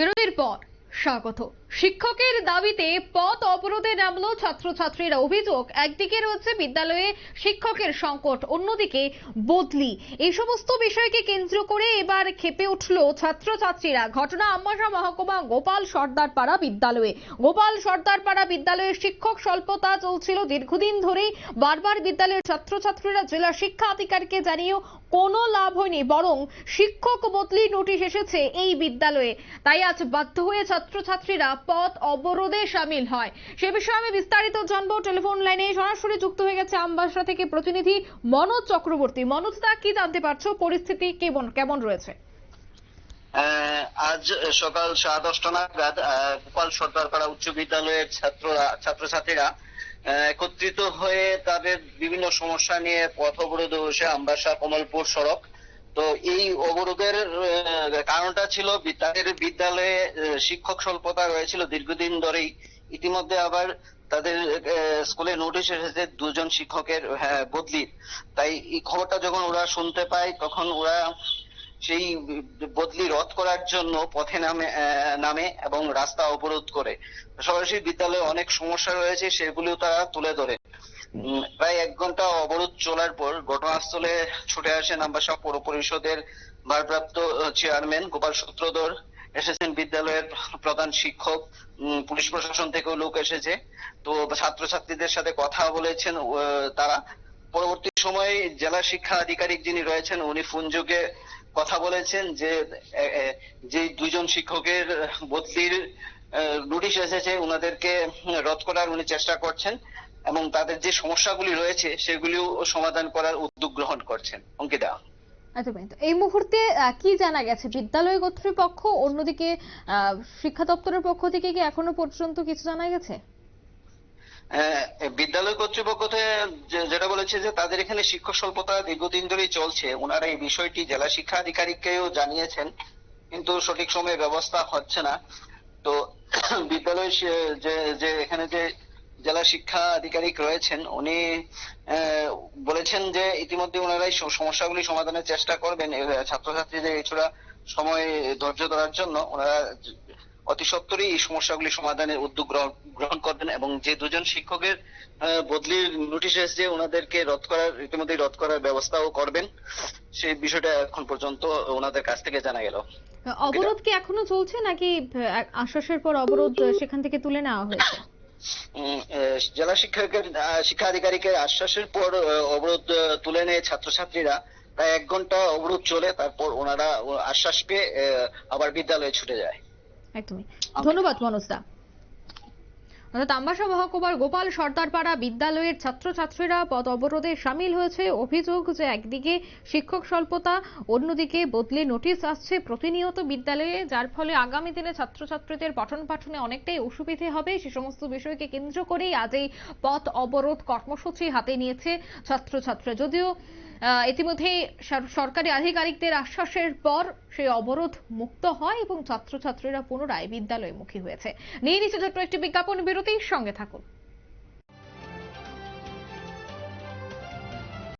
বিরতির পর স্বাগত। শিক্ষকের দাবিতে পথ অবরোধে নামলো ছাত্রছাত্রীরা। অভিযোগ, একদিকে রয়েছে বিদ্যালয়ে শিক্ষকের সংকট, অন্যদিকে বদলি। এই সমস্ত বিষয়কে কেন্দ্র করে এবার খেপে উঠল ছাত্রছাত্রীরা। ঘটনা আম্বাসা মহকুমা গোপাল সর্দার পাড়া বিদ্যালয়ে। গোপাল সর্দার পাড়া বিদ্যালয়ে শিক্ষক স্বল্পতা চলছিল দীর্ঘদিন ধরেই। বারবার বিদ্যালয়ের ছাত্রছাত্রীরা জেলা শিক্ষা আধিকারিককে জানিয়েও কোনো লাভ হয়নি, বরং শিক্ষক বদলি নোটিশ এসেছে এই বিদ্যালয়ে। তাই আজ বাধ্য হয়ে ছাত্রছাত্রীরা পথ অবরোধে সামিল হয়। সে বিষয়ে আমি বিস্তারিত জানব টেলিফোন লাইনে। সরাসরি যুক্ত হয়ে গেছে আমবাসা থেকে প্রতিনিধি মনোজ চক্রবর্তী। মনোজ দা, কি জানতে পারছ? পরিস্থিতি কেমন কেমন রয়েছে? আজ সকাল সাড়ে দশটা নাগাদ গোপাল সর্দারপাড়া উচ্চ বিদ্যালয়ের ছাত্ররা ছাত্রছাত্রীরা একত্রিত হয়ে তাদের বিভিন্ন সমস্যা নিয়ে পথ অবরোধে বসে আমবাসা কমলপুর সড়ক তো এই অবরোধের কারণটা ছিল তাদের বিদ্যালয়ে শিক্ষক স্বল্পতা রয়েছিল দীর্ঘদিন ধরেই। ইতিমধ্যে আবার তাদের স্কুলে নোটিশ এসেছে দুজন শিক্ষকের হ্যাঁ, বদলির। তাই এই খবরটা যখন ওরা শুনতে পায় তখন ওরা সেই বদলি রদ করার জন্য পথে নামে নামে এবং রাস্তা অবরোধ করে। সরাসরি বিদ্যালয়ে অনেক সমস্যা রয়েছে সেগুলিও তারা তুলে ধরে। প্রায় এক ঘণ্টা অবরোধ চলার পর ঘটনাস্থলে ছুটে আসেন আম্বাসা পৌর পরিষদের ভারপ্রাপ্ত চেয়ারম্যান গোপাল সূত্রধর এসেছেন বিদ্যালয়ের প্রধান শিক্ষক পুলিশ প্রশাসন থেকেও লোক এসেছে। তো ছাত্রছাত্রীদের সাথে কথা বলেছেন তারা। পরবর্তী সময়ে জেলা শিক্ষা আধিকারিক যিনি রয়েছেন, উনি ফোন যোগে কথা বলেছেন যে যে দুজন শিক্ষকের বদলির নোটিশ এসেছে ওনাদেরকে রদ করার উনি চেষ্টা করছেন। এবং তাদের যে সমস্যাগুলি রয়েছে সেগুলিও সমাধান করার উদ্যোগ গ্রহণ করছেন। অঙ্কিতা। তো এই মুহূর্তে কি জানা গেছে? বিদ্যালয় কর্তৃপক্ষ অন্যদিকে শিক্ষা দপ্তরের পক্ষ থেকে কি এখনও পর্যন্ত কিছু জানা গেছে? আহ, বিদ্যালয় কর্তৃপক্ষ যেটা বলেছে যে তাদের এখানে শিক্ষক স্বল্পতা দীর্ঘদিন ধরেই চলছে। ওনারা এই বিষয়টি জেলা শিক্ষা আধিকারিককেও জানিয়েছেন কিন্তু সঠিক সময়ে ব্যবস্থা হচ্ছে না। তো বিদ্যালয় যে যে এখানে যে জেলা শিক্ষা আধিকারিক রয়েছেন, উনি বলেছেন যে ইতিমধ্যে ওনারাই সমস্যাগুলি সমাধানের চেষ্টা করবেন ছাত্রছাত্রীদের এছাড়া সময় ধৈর্য ধরার জন্য। ওনারা অতি সত্বরই এই সমস্যাগুলি সমাধানের উদ্যোগ গ্রহণ- করবেন এবং যে দুজন শিক্ষকের বদলির নোটিশ এসেছে, ওনাদেরকে রদ করার ইতিমধ্যে রদ করার ব্যবস্থাও করবেন। সেই বিষয়টা এখন পর্যন্ত ওনাদের কাছ থেকে জানা গেল। অবরোধ কি এখনও চলছে নাকি আশ্বাসের পর অবরোধ সেখান থেকে তুলে নেওয়া হয়েছে? জেলা শিক্ষকের শিক্ষা আধিকারিকের আশ্বাসের পর অবরোধ তুলে নেয় ছাত্রছাত্রীরা। প্রায় এক ঘণ্টা অবরোধ চলে তারপর ওনারা আশ্বাস পেয়ে আহ, আবার বিদ্যালয়ে ছুটে যায়। একদমই। ধন্যবাদ মনোজ দা আম্বাসা মহকুমার গোপাল সর্দারপাড়া বিদ্যালয়ের ছাত্রছাত্রীরা পথ অবরোধে সামিল হয়েছে। অভিযোগ যে একদিকে শিক্ষক স্বল্পতা, অন্যদিকে বদলে নোটিশ আসছে প্রতিনিয়ত বিদ্যালয়ে, যার ফলে আগামী দিনে ছাত্রছাত্রীদের পঠন পাঠনে অনেকটাই অসুবিধে হবে। সে সমস্ত বিষয়কে কেন্দ্র করেই আজ এই পথ অবরোধ কর্মসূচি হাতে নিয়েছে ছাত্রছাত্রী। যদিও ইতিমধ্যেই সরকারি আধিকারিকদের আশ্বাসের পর সেই অবরোধ মুক্ত হয় এবং ছাত্রছাত্রীরা পুনরায় বিদ্যালয়মুখী হয়েছে। নিয়ে নিচ্ছে ছোট্ট একটি বিজ্ঞাপন বিরতির সঙ্গে থাকুন।